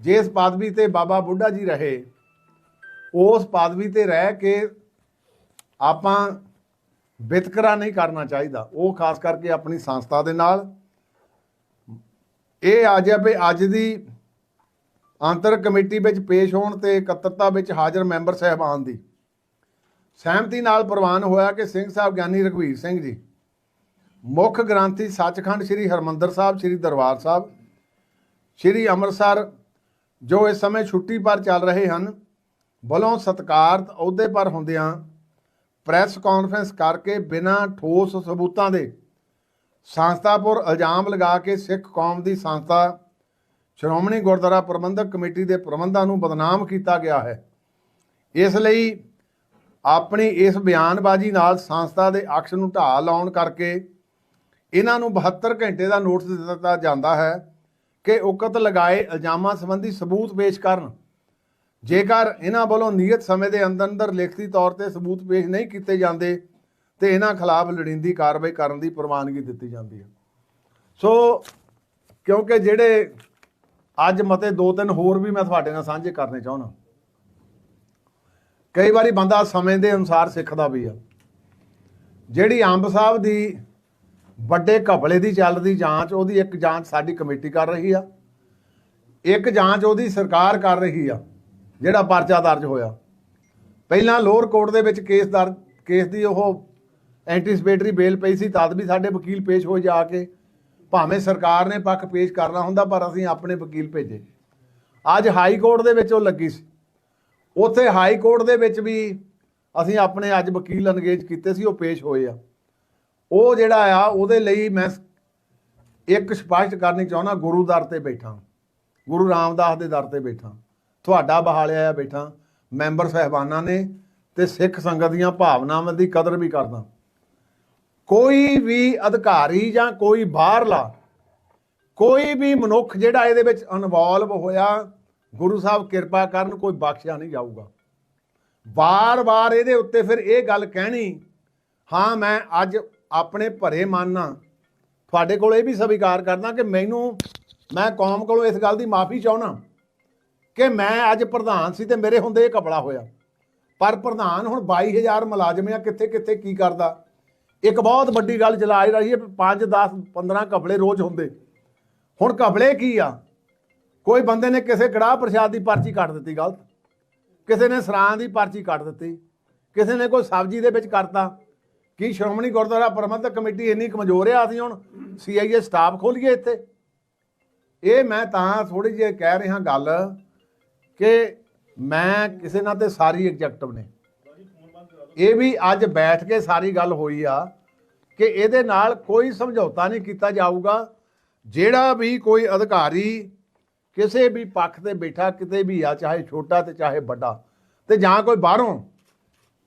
ਜਿਸ ਪਦਵੀ ਤੇ ਬਾਬਾ ਬੁੱਢਾ ਜੀ ਰਹੇ, ਉਸ ਪਦਵੀ ਤੇ ਰਹਿ ਕੇ ਆਪਾਂ ਵਿਤਕਰਾ ਨਹੀਂ ਕਰਨਾ ਚਾਹੀਦਾ। ਉਹ ਖਾਸ ਕਰਕੇ ਆਪਣੀ ਸੰਸਥਾ ਦੇ ਨਾਲ। ਇਹ ਆ ਹੈ ਵੀ ਅੱਜ ਦੀ ਅੰਤਰ ਕਮੇਟੀ ਵਿੱਚ ਪੇਸ਼ ਹੋਣ ਤੇ ਇਕੱਤਰਤਾ ਵਿੱਚ ਹਾਜ਼ਰ ਮੈਂਬਰ ਸਹਿਬਾਨ ਦੀ। ਸਹਿਮਤੀ ਨਾਲ ਪ੍ਰਵਾਨ ਹੋਇਆ ਕਿ ਸਿੰਘ ਸਾਹਿਬ ਗਿਆਨੀ ਰਘਵੀਰ ਸਿੰਘ ਜੀ, ਮੁੱਖ ਗ੍ਰੰਥੀ ਸੱਚਖੰਡ ਸ੍ਰੀ ਹਰਮੰਦਰ ਸਾਹਿਬ, ਸ੍ਰੀ ਦਰਬਾਰ ਸਾਹਿਬ, ਸ੍ਰੀ ਅੰਮ੍ਰਿਤਸਰ ਜੋ ਇਸ ਸਮੇਂ ਛੁੱਟੀ ਪਰ ਚੱਲ ਰਹੇ ਹਨ, ਵੱਲੋਂ ਸਤਕਾਰਤ ਅਹੁਦੇ ਪਰ ਹੁੰਦਿਆਂ ਪ੍ਰੈਸ ਕਾਨਫਰੰਸ ਕਰਕੇ ਬਿਨਾਂ ਠੋਸ ਸਬੂਤਾਂ ਦੇ ਸੰਸਥਾਪੁਰ ਇਲਜ਼ਾਮ ਲਗਾ ਕੇ ਸਿੱਖ ਕੌਮ ਦੀ ਸੰਸਥਾ ਸ਼੍ਰੋਮਣੀ ਗੁਰਦੁਆਰਾ ਪ੍ਰਬੰਧਕ ਕਮੇਟੀ ਦੇ ਪ੍ਰਬੰਧਾਂ ਨੂੰ ਬਦਨਾਮ ਕੀਤਾ ਗਿਆ ਹੈ। ਇਸ ਲਈ ਆਪਣੀ ਇਸ ਬਿਆਨਬਾਜ਼ੀ ਨਾਲ ਸੰਸਥਾ ਦੇ ਅਕਸ਼ ਨੂੰ ਢਾਹ ਲਾਉਣ ਕਰਕੇ ਇਹਨਾਂ ਨੂੰ 72 ਘੰਟੇ ਦਾ ਨੋਟਿਸ ਦਿੱਤਾ ਜਾਂਦਾ ਹੈ। ਕਿ ਉਕਤ ਲਗਾਏ ਇਲਜ਼ਾਮਾਂ ਸੰਬੰਧੀ ਸਬੂਤ ਪੇਸ਼ ਕਰਨ। ਜੇਕਰ ਇਹਨਾਂ ਵੱਲੋਂ ਨਿਯਤ ਸਮੇਂ ਦੇ ਅੰਦਰ ਅੰਦਰ ਲਿਖਤੀ ਤੌਰ ਤੇ ਸਬੂਤ ਪੇਸ਼ ਨਹੀਂ ਕੀਤੇ ਜਾਂਦੇ, ਤੇ ਇਹਨਾਂ ਖਿਲਾਫ ਲੋੜੀਂਦੀ ਕਾਰਵਾਈ ਕਰਨ ਦੀ ਪ੍ਰਵਾਨਗੀ ਦਿੱਤੀ ਜਾਂਦੀ ਹੈ। ਸੋ, ਕਿਉਂਕਿ ਜਿਹੜੇ ਅੱਜ ਮਤੇ ਦੋ ਤਿੰਨ ਹੋਰ ਵੀ ਮੈਂ ਤੁਹਾਡੇ ਨਾਲ ਸਾਂਝੇ ਕਰਨੇ ਚਾਹੁੰਦਾ। ਕਈ ਵਾਰੀ ਬੰਦਾ ਸਮੇਂ ਦੇ ਅਨੁਸਾਰ ਸਿੱਖਦਾ ਵੀ ਆ। ਜਿਹੜੀ ਅੰਬ ਸਾਹਿਬ ਦੀ ਵੱਡੇ ਘਪਲੇ ਦੀ ਚੱਲਦੀ ਜਾਂਚ, ਉਹਦੀ ਇੱਕ ਜਾਂਚ ਸਾਡੀ ਕਮੇਟੀ ਕਰ ਰਹੀ ਆ। ਇੱਕ ਜਾਂਚ ਉਹਦੀ ਸਰਕਾਰ ਕਰ ਰਹੀ ਆ, ਜਿਹੜਾ ਪਰਚਾ ਦਰਜ ਹੋਇਆ। ਪਹਿਲਾਂ ਲੋਅਰ ਕੋਰਟ ਦੇ ਵਿੱਚ ਕੇਸ ਦਰਜ ਕੇਸ ਦੀ ਉਹ ਐਂਟੀਸਪੇਟਰੀ ਬੇਲ ਪਈ ਸੀ, ਤਦ ਵੀ ਸਾਡੇ ਵਕੀਲ ਪੇਸ਼ ਹੋਏ ਜਾ ਕੇ। ਭਾਵੇਂ ਸਰਕਾਰ ਨੇ ਪੱਖ ਪੇਸ਼ ਕਰਨਾ ਹੁੰਦਾ, ਪਰ ਅਸੀਂ ਆਪਣੇ ਵਕੀਲ ਭੇਜੇ। ਅੱਜ ਹਾਈ ਕੋਰਟ ਦੇ ਵਿੱਚ ਉਹ ਲੱਗੀ ਸੀ। ਉੱਥੇ ਹਾਈ ਕੋਰਟ ਦੇ ਵਿੱਚ ਵੀ ਅਸੀਂ ਆਪਣੇ ਅੱਜ ਵਕੀਲ ਅਨਗੇਜ ਕੀਤੇ ਸੀ, ਉਹ ਪੇਸ਼ ਹੋਏ ਆ। ਉਹ ਜਿਹੜਾ ਆ, ਉਹਦੇ ਲਈ ਮੈਂ ਇੱਕ ਸਪਸ਼ਟ ਕਰਨੀ ਚਾਹੁੰਦਾ, ਗੁਰੂ ਦਰ ਤੇ ਬੈਠਾ। ਗੁਰੂ ਰਾਮਦਾਸ ਦੇ ਦਰ ਤੇ ਬੈਠਾ। ਤੁਹਾਡਾ ਬਹਾਲਿਆ ਆ ਬੈਠਾ। ਮੈਂਬਰ ਸਹਿਬਾਨਾਂ ਨੇ ਤੇ ਸਿੱਖ ਸੰਗਤ ਦੀਆਂ ਭਾਵਨਾਵਾਂ ਦੀ ਕਦਰ ਵੀ ਕਰਦਾ। ਕੋਈ ਵੀ ਅਧਿਕਾਰੀ ਜਾਂ ਕੋਈ ਬਾਹਰਲਾ, ਕੋਈ ਵੀ ਮਨੁੱਖ ਜਿਹੜਾ ਇਹਦੇ ਵਿੱਚ ਇਨਵੋਲਵ ਹੋਇਆ, ਗੁਰੂ ਸਾਹਿਬ ਕਿਰਪਾ ਕਰਨ ਕੋਈ ਬਖਸ਼ਿਆ ਨਹੀਂ ਜਾਊਗਾ। ਵਾਰ-ਵਾਰ ਇਹਦੇ ਉੱਤੇ ਫਿਰ ਇਹ ਗੱਲ ਕਹਿਣੀ, ਹਾਂ, ਮੈਂ ਅੱਜ ਆਪਣੇ ਭਰੇ ਮਨ ਨਾਲ ਤੁਹਾਡੇ ਕੋਲ ਇਹ ਵੀ ਸਵੀਕਾਰ ਕਰਦਾ ਕਿ ਮੈਨੂੰ, ਮੈਂ ਕੌਮ ਕੋਲੋਂ ਇਸ ਗੱਲ ਦੀ ਮਾਫੀ ਚਾਹਣਾ ਕਿ ਮੈਂ ਅੱਜ ਪ੍ਰਧਾਨ ਸੀ ਤੇ ਮੇਰੇ ਹੁੰਦੇ ਇਹ ਕਪੜਾ ਹੋਇਆ। ਪਰ ਪ੍ਰਧਾਨ ਹੁਣ 22000 ਮੁਲਾਜ਼ਮ ਆ ਕਿੱਥੇ ਕਿੱਥੇ ਕੀ ਕਰਦਾ? ਇੱਕ ਬਹੁਤ ਵੱਡੀ ਗੱਲ ਚਲਾ ਰਹੀ ਹੈ 5 10 15 ਕਪੜੇ ਰੋਜ਼ ਹੁੰਦੇ। ਹੁਣ ਕਪੜੇ ਕੀ ਆ? ਕੋਈ ਬੰਦੇ ਨੇ ਕਿਸੇ ਕੜਾਹ ਪ੍ਰਸ਼ਾਦ ਦੀ ਪਰਚੀ ਕੱਟ ਦਿੱਤੀ, ਗਲਤ। ਕਿਸੇ ਨੇ ਸਰਾਂ ਦੀ ਪਰਚੀ ਕੱਟ ਦਿੱਤੀ। ਕਿਸੇ ਨੇ ਕੋਈ ਸਬਜ਼ੀ ਦੇ ਵਿੱਚ ਕਰਤਾ। ਕੀ ਸ਼੍ਰੋਮਣੀ ਗੁਰਦੁਆਰਾ ਪ੍ਰਬੰਧਕ ਕਮੇਟੀ ਇੰਨੀ ਕਮਜ਼ੋਰ ਆ ਅਸੀਂ ਹੁਣ? ਸੀਆਈਏ ਸਟਾਫ ਖੋਲੀਏ ਇੱਥੇ। ਇਹ ਮੈਂ ਤਾਂ ਥੋੜੀ ਜਿਹੀ ਕਹਿ ਰਿਹਾ ਗੱਲ ਕਿ ਮੈਂ ਕਿਸੇ ਨਾਲ ਤੇ ਸਾਰੀ ਐਗਜੈਕਟਿਵ ਨੇ। ਇਹ ਵੀ ਅੱਜ ਬੈਠ ਕੇ ਸਾਰੀ ਗੱਲ ਹੋਈ ਆ ਕਿ ਇਹਦੇ ਨਾਲ ਕੋਈ ਸਮਝੌਤਾ ਨਹੀਂ ਕੀਤਾ ਜਾਊਗਾ। ਜਿਹੜਾ ਵੀ ਕੋਈ ਅਧਿਕਾਰੀ ਕਿਸੇ ਵੀ ਪੱਖ ਤੇ ਬੈਠਾ, ਕਿਤੇ ਵੀ ਆ, ਚਾਹੇ ਛੋਟਾ ਤੇ ਚਾਹੇ ਵੱਡਾ, ਤੇ ਜਾਂ ਕੋਈ ਬਾਹਰੋਂ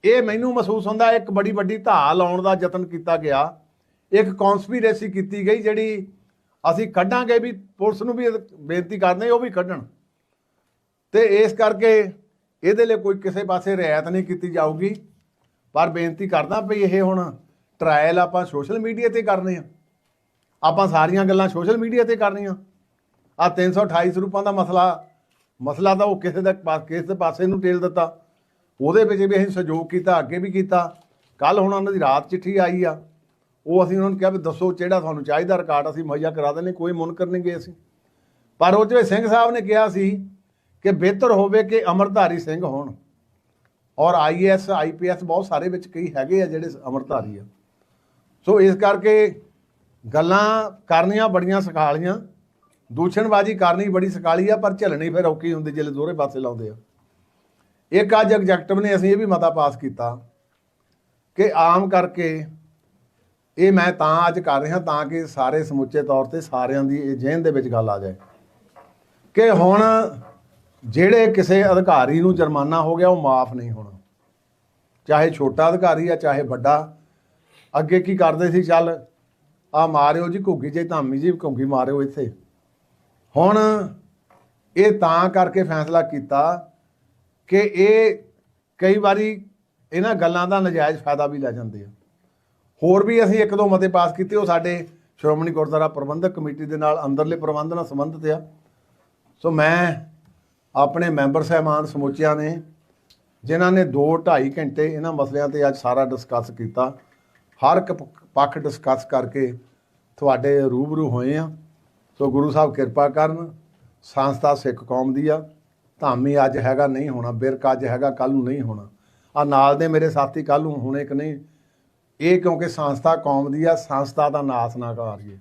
ਇਹ ਮੈਨੂੰ ਮਹਿਸੂਸ ਹੁੰਦਾ ਇੱਕ ਬੜੀ ਵੱਡੀ ਧਾ ਲਾਉਣ ਦਾ ਯਤਨ ਕੀਤਾ ਗਿਆ। ਇੱਕ ਕਨਸਪੀਰੇਸੀ ਕੀਤੀ ਗਈ ਜਿਹੜੀ ਅਸੀਂ ਕੱਢਾਂਗੇ ਵੀ ਪੁਲਿਸ ਨੂੰ ਵੀ ਬੇਨਤੀ ਕਰਦੇ ਉਹ ਵੀ ਕੱਢਣ। ਤੇ ਇਸ ਕਰਕੇ ਇਹਦੇ ਲਈ ਕੋਈ ਕਿਸੇ ਪਾਸੇ ਰਿਆਇਤ ਨਹੀਂ ਕੀਤੀ ਜਾਊਗੀ। ਪਰ ਬੇਨਤੀ ਕਰਦਾ ਵੀ ਇਹ ਹੁਣ ਟ੍ਰਾਇਲ ਆਪਾਂ ਸੋਸ਼ਲ ਮੀਡੀਆ ਤੇ ਕਰਨੇ ਆ। ਆਪਾਂ ਸਾਰੀਆਂ ਗੱਲਾਂ ਸੋਸ਼ਲ ਮੀਡੀਆ ਤੇ ਕਰਨੀਆਂ। ਆ 328 ਸਰੂਪਾਂ ਦਾ ਮਸਲਾ ਮਸਲਾ ਤਾਂ ਉਹ ਕਿਸੇ ਦਾ ਪਾਸ ਕਿਸ ਦੇ ਪਾਸੇ ਨੂੰ ਟੇਲ ਦਿੱਤਾ। ਉਹਦੇ ਵਿੱਚ ਵੀ ਅਸੀਂ ਸਹਿਯੋਗ ਕੀਤਾ, ਅੱਗੇ ਵੀ ਕੀਤਾ ਕੱਲ ਹੁਣ ਉਹਨਾਂ ਦੀ ਰਾਤ ਚਿੱਠੀ ਆਈ ਆ। ਉਹ ਅਸੀਂ ਉਹਨਾਂ ਨੂੰ ਕਿਹਾ ਵੀ ਦੱਸੋ ਜਿਹੜਾ ਤੁਹਾਨੂੰ ਚਾਹੀਦਾ ਰਿਕਾਰਡ ਅਸੀਂ ਮੁਹੱਈਆ ਕਰਾ ਦਿੰਦੇ, ਕੋਈ ਮੁਨਕਰ ਨਹੀਂ ਗਏ ਅਸੀਂ। ਪਰ ਉਹ ਜਿਵੇਂ ਸਿੰਘ ਸਾਹਿਬ ਨੇ ਕਿਹਾ ਸੀ ਕਿ ਬਿਹਤਰ ਹੋਵੇ ਕਿ ਅਮਰਧਾਰੀ ਸਿੰਘ ਹੋਣ। ਔਰ ਆਈਐਸ ਆਈਪੀਐਸ ਬਹੁਤ ਸਾਰੇ ਵਿੱਚ ਕਈ ਹੈਗੇ ਆ ਜਿਹੜੇ ਅਮਰਧਾਰੀ ਆ। ਸੋ ਇਸ ਕਰਕੇ ਗੱਲਾਂ ਕਰਨੀਆਂ ਬੜੀਆਂ ਸਕਾਲੀਆਂ ਦੂਸ਼ਣਬਾਜ਼ੀ ਕਰਨੀ ਬੜੀ ਸਕਾਲੀ ਆ, ਪਰ ਝੱਲਣੀ ਫਿਰ ਔਖੀ ਹੁੰਦੀ ਜਿਹੜੇ ਦੋਹਰੇ ਪਾਸੇ ਲਾਉਂਦੇ ਆ। ਇੱਕ ਅੱਜ ਐਗਜੈਕਟਿਵ ਨੇ ਅਸੀਂ ਇਹ ਵੀ ਮਤਾ ਪਾਸ ਕੀਤਾ ਕਿ ਆਮ ਕਰਕੇ ਇਹ ਮੈਂ ਤਾਂ ਅੱਜ ਕਰ ਰਿਹਾ ਤਾਂ ਕਿ ਸਾਰੇ ਸਮੁੱਚੇ ਤੌਰ ਤੇ ਸਾਰਿਆਂ ਦੀ ਇਹ ਜ਼ਿਹਨ ਦੇ ਵਿੱਚ ਗੱਲ ਆ ਜਾਏ। ਕਿ ਹੁਣ ਜਿਹੜੇ ਕਿਸੇ ਅਧਿਕਾਰੀ ਨੂੰ ਜੁਰਮਾਨਾ ਹੋ ਗਿਆ ਉਹ ਮਾਫ ਨਹੀਂ ਹੋਣਾ। ਚਾਹੇ ਛੋਟਾ ਅਧਿਕਾਰੀ ਆ, ਚਾਹੇ ਵੱਡਾ। ਅੱਗੇ ਕੀ ਕਰਦੇ ਸੀ, ਚੱਲ ਆ ਮਾਰਿਓ ਜੀ, ਘੁੱਗੀ ਜੇ ਧਾਮੀ ਜੀ ਘੁੱਗੀ ਮਾਰਿਓ ਇੱਥੇ। ਹੁਣ ਇਹ ਤਾਂ ਕਰਕੇ ਫੈਸਲਾ ਕੀਤਾ ਕਿ ਇਹ ਕਈ ਵਾਰੀ ਇਹਨਾਂ ਗੱਲਾਂ ਦਾ ਨਜਾਇਜ਼ ਫਾਇਦਾ ਵੀ ਲੈ ਜਾਂਦੇ ਆ। ਹੋਰ ਵੀ ਅਸੀਂ ਇੱਕ ਦੋ ਮਤੇ ਪਾਸ ਕੀਤੇ, ਉਹ ਸਾਡੇ ਸ਼੍ਰੋਮਣੀ ਗੁਰਦੁਆਰਾ ਪ੍ਰਬੰਧਕ ਕਮੇਟੀ ਦੇ ਨਾਲ ਅੰਦਰਲੇ ਪ੍ਰਬੰਧ ਨਾਲ ਸੰਬੰਧਿਤ ਆ। ਸੋ ਮੈਂ ਆਪਣੇ ਮੈਂਬਰ ਸਹਿਬਾਨ ਸਮੁੱਚਿਆਂ ਨੇ, ਜਿਨ੍ਹਾਂ ਨੇ 2 2.5 ਘੰਟੇ ਇਹਨਾਂ ਮਸਲਿਆਂ ਤੇ ਅੱਜ ਸਾਰਾ ਡਿਸਕਸ ਕੀਤਾ, ਹਰ ਇੱਕ ਪੱਖ ਡਿਸਕਸ ਕਰਕੇ ਤੁਹਾਡੇ ਰੂਬਰੂ ਹੋਏ ਆ। ਸੋ ਗੁਰੂ ਸਾਹਿਬ ਕਿਰਪਾ ਕਰਨ, ਸੰਸਥਾ ਸਿੱਖ ਕੌਮ ਦੀ ਆ। ਧਾਮੀ ਅੱਜ ਹੈਗਾ ਨਹੀਂ ਹੋਣਾ, ਬਿਰਕ ਅੱਜ ਹੈਗਾ ਕੱਲ ਨੂੰ ਨਹੀਂ ਹੋਣਾ। ਆ ਨਾਲ ਦੇ ਮੇਰੇ ਸਾਥੀ ਕੱਲ ਨੂੰ ਹੋਣੇ ਕਿ ਨਹੀਂ? ਇਹ ਕਿਉਂਕਿ ਸੰਸਥਾ ਕੌਮ ਦੀ ਆ, ਸੰਸਥਾ ਦਾ ਨਾਸ ਨਾ ਕਰੀਏ।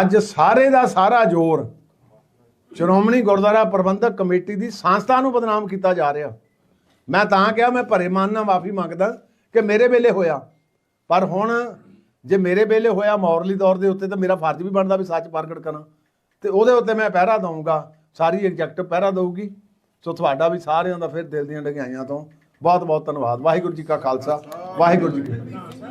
ਅੱਜ ਸਾਰੇ ਦਾ ਸਾਰਾ ਜ਼ੋਰ ਸ਼੍ਰੋਮਣੀ ਗੁਰਦੁਆਰਾ ਪ੍ਰਬੰਧਕ ਕਮੇਟੀ ਦੀ ਸੰਸਥਾ ਨੂੰ ਬਦਨਾਮ ਕੀਤਾ ਜਾ ਰਿਹਾ। ਮੈਂ ਤਾਂ ਕਿਹਾ, ਮੈਂ ਭਰੇ ਮਨ ਨਾਲ ਮਾਫੀ ਮੰਗਦਾ ਕਿ ਮੇਰੇ ਵੇਲੇ ਹੋਇਆ। ਪਰ ਹੁਣ ਜੇ ਮੇਰੇ ਵੇਲੇ ਹੋਇਆ ਮੌਰਲੀ ਤੌਰ ਦੇ ਉੱਤੇ ਤਾਂ ਮੇਰਾ ਫਰਜ਼ ਵੀ ਬਣਦਾ ਵੀ ਸੱਚ ਪ੍ਰਗਟ ਕਰਾਂ। ਤੇ ਉਹਦੇ ਉੱਤੇ ਮੈਂ ਪਹਿਰਾ ਦਊਂਗਾ। ਸਾਰੀ ਐਗਜੈਕਟ ਪਹਿਰਾ ਦਊਗੀ। ਸੋ ਤੁਹਾਡਾ ਵੀ ਸਾਰਿਆਂ ਦਾ ਫਿਰ ਦਿਲ ਦੀਆਂ ਡਗਾਈਆਂ ਤੋਂ ਬਹੁਤ ਬਹੁਤ ਧੰਨਵਾਦ। ਵਾਹਿਗੁਰੂ ਜੀ ਕਾ ਖਾਲਸਾ। ਵਾਹਿਗੁਰੂ ਜੀ ਕੀ ਫਤਿਹ।